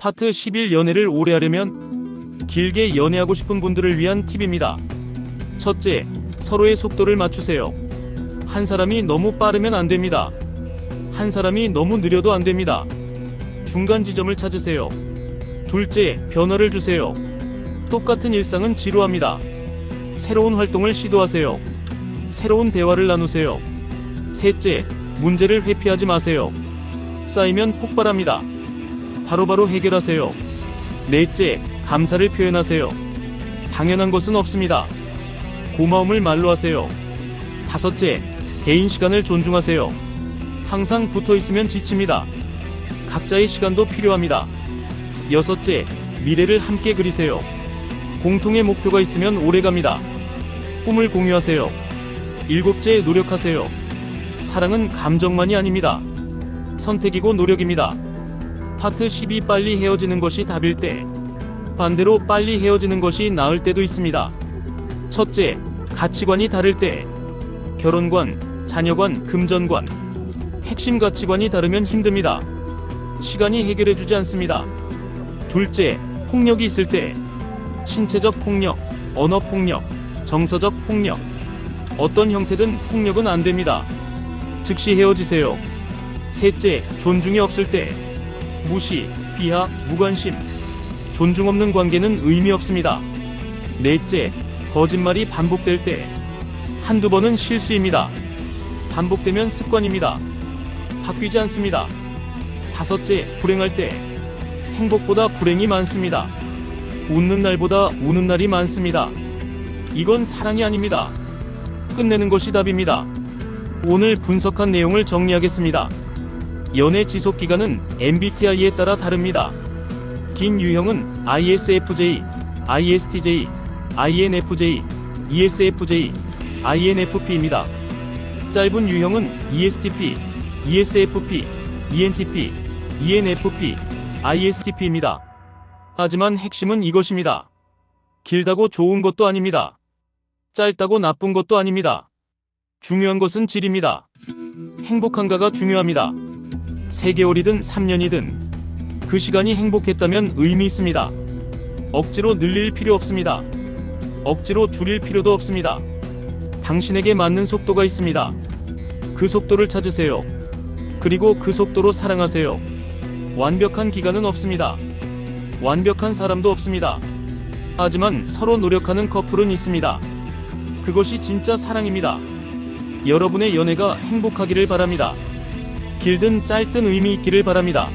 파트 11 연애를 오래 하려면 길게 연애하고 싶은 분들을 위한 팁입니다. 첫째, 서로의 속도를 맞추세요. 한 사람이 너무 빠르면 안 됩니다. 한 사람이 너무 느려도 안 됩니다. 중간 지점을 찾으세요. 둘째, 변화를 주세요. 똑같은 일상은 지루합니다. 새로운 활동을 시도하세요. 새로운 대화를 나누세요. 셋째, 문제를 회피하지 마세요. 쌓이면 폭발합니다. 바로 바로 해결하세요. 넷째, 감사를 표현하세요. 당연한 것은 없습니다. 고마움을 말로 하세요. 다섯째, 개인 시간을 존중하세요. 항상 붙어 있으면 지칩니다. 각자의 시간도 필요합니다. 여섯째, 미래를 함께 그리세요. 공통의 목표가 있으면 오래 갑니다. 꿈을 공유하세요. 일곱째, 노력하세요. 사랑은 감정만이 아닙니다. 선택이고 노력입니다. 파트 12 빨리 헤어지는 것이 답일 때, 반대로 빨리 헤어지는 것이 나을 때도 있습니다. 첫째, 가치관이 다를 때, 결혼관, 자녀관, 금전관, 핵심 가치관이 다르면 힘듭니다. 시간이 해결해 주지 않습니다. 둘째, 폭력이 있을 때, 신체적 폭력, 언어 폭력, 정서적 폭력, 어떤 형태든 폭력은 안 됩니다. 즉시 헤어지세요. 셋째, 존중이 없을 때, 무시, 비하, 무관심, 존중 없는 관계는 의미 없습니다. 넷째, 거짓말이 반복될 때, 한두 번은 실수입니다. 반복되면 습관입니다. 바뀌지 않습니다. 다섯째, 불행할 때, 행복보다 불행이 많습니다. 웃는 날보다 우는 날이 많습니다. 이건 사랑이 아닙니다. 끝내는 것이 답입니다. 오늘 분석한 내용을 정리하겠습니다. 연애 지속 기간은 MBTI에 따라 다릅니다. 긴 유형은 ISFJ, ISTJ, INFJ, ESFJ, INFP입니다. 짧은 유형은 ESTP, ESFP, ENTP, ENFP, ISTP입니다. 하지만 핵심은 이것입니다. 길다고 좋은 것도 아닙니다. 짧다고 나쁜 것도 아닙니다. 중요한 것은 질입니다. 행복한가가 중요합니다. 3개월이든 3년이든 그 시간이 행복했다면 의미 있습니다. 억지로 늘릴 필요 없습니다. 억지로 줄일 필요도 없습니다. 당신에게 맞는 속도가 있습니다. 그 속도를 찾으세요. 그리고 그 속도로 사랑하세요. 완벽한 기간은 없습니다. 완벽한 사람도 없습니다. 하지만 서로 노력하는 커플은 있습니다. 그것이 진짜 사랑입니다. 여러분의 연애가 행복하기를 바랍니다. 길든 짧든 의미 있기를 바랍니다.